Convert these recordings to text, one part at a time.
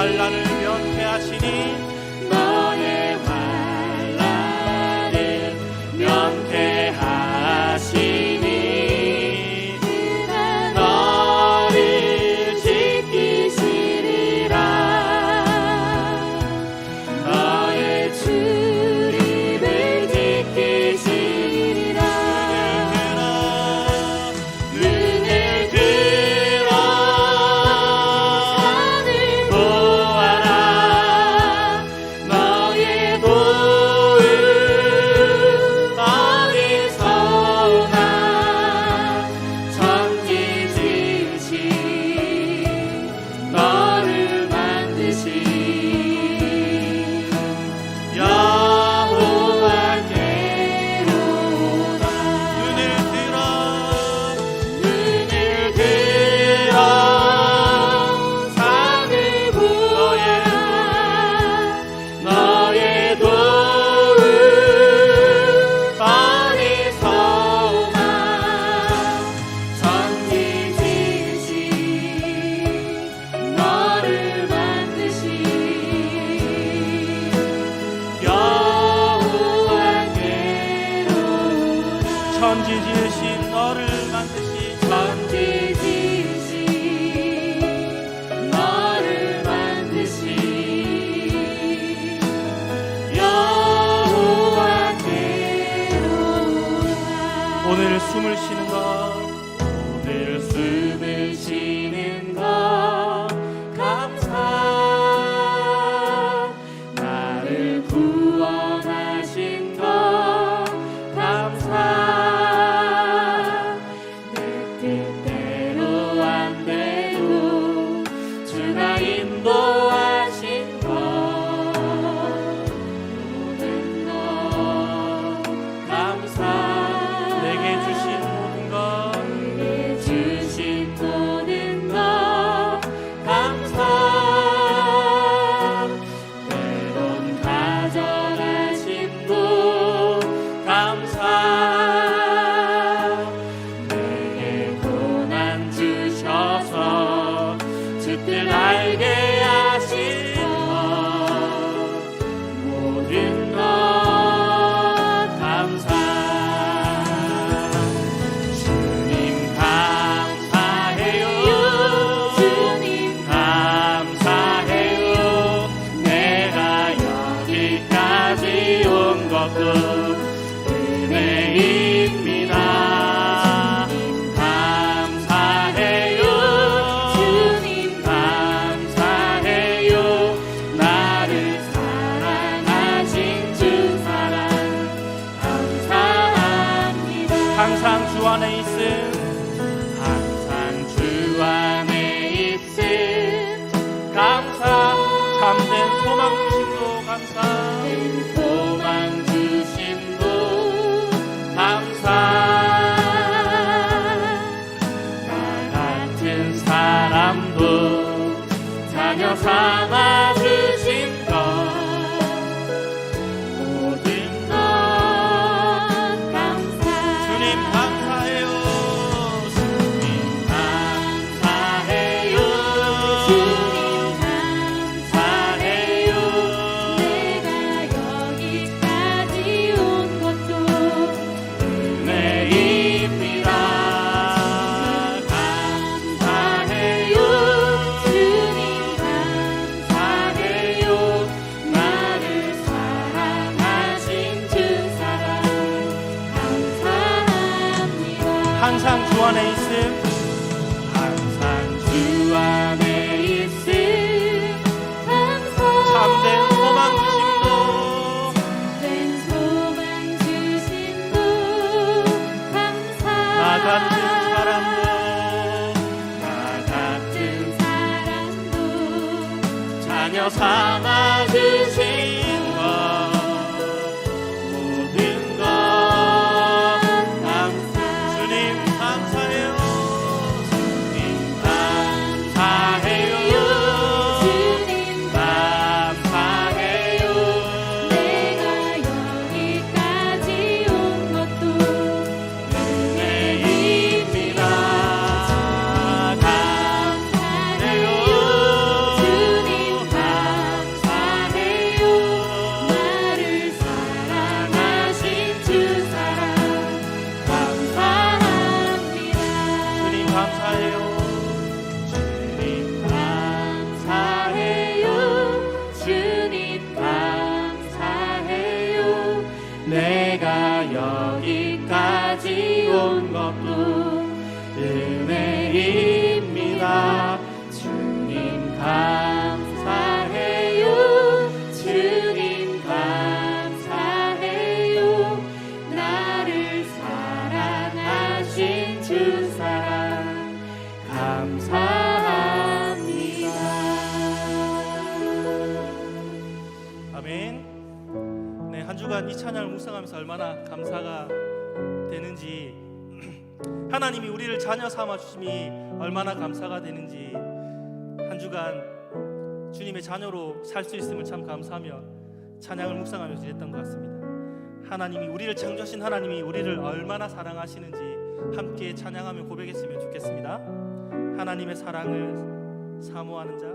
환란을 면케 하시니 만지지신 너를 만드신 만지지신 너를 만드신 여호와께로 오늘 숨을 쉬는 삼아 묵상하면서 얼마나 감사가 되는지 하나님이 우리를 자녀 삼아 주심이 얼마나 감사가 되는지 한 주간 주님의 자녀로 살 수 있음을 참 감사하며 찬양을 묵상하면서 지냈던 것 같습니다. 하나님이 우리를 창조하신 하나님이 우리를 얼마나 사랑하시는지 함께 찬양하며 고백했으면 좋겠습니다. 하나님의 사랑을 사모하는 자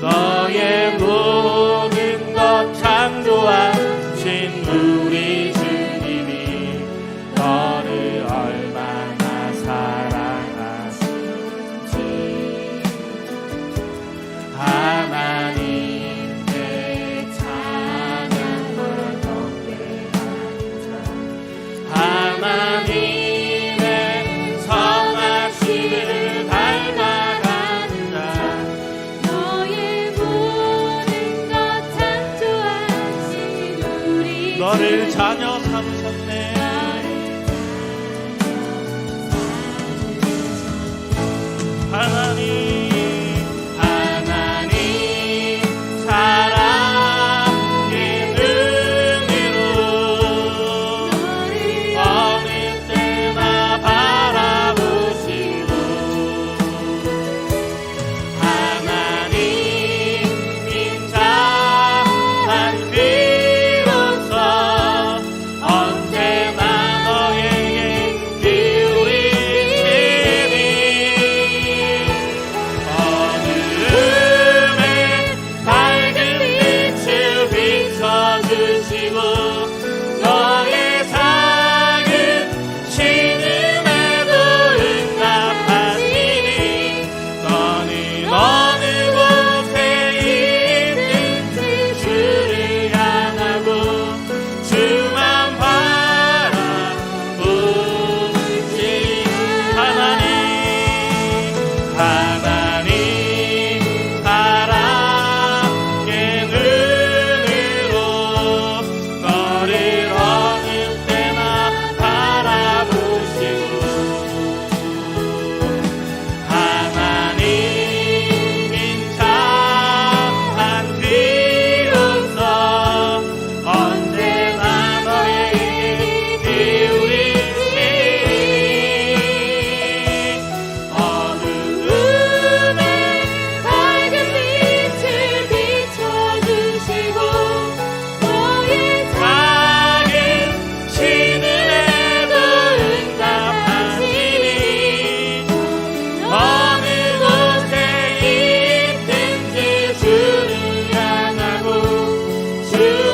너의 무 Hana. you.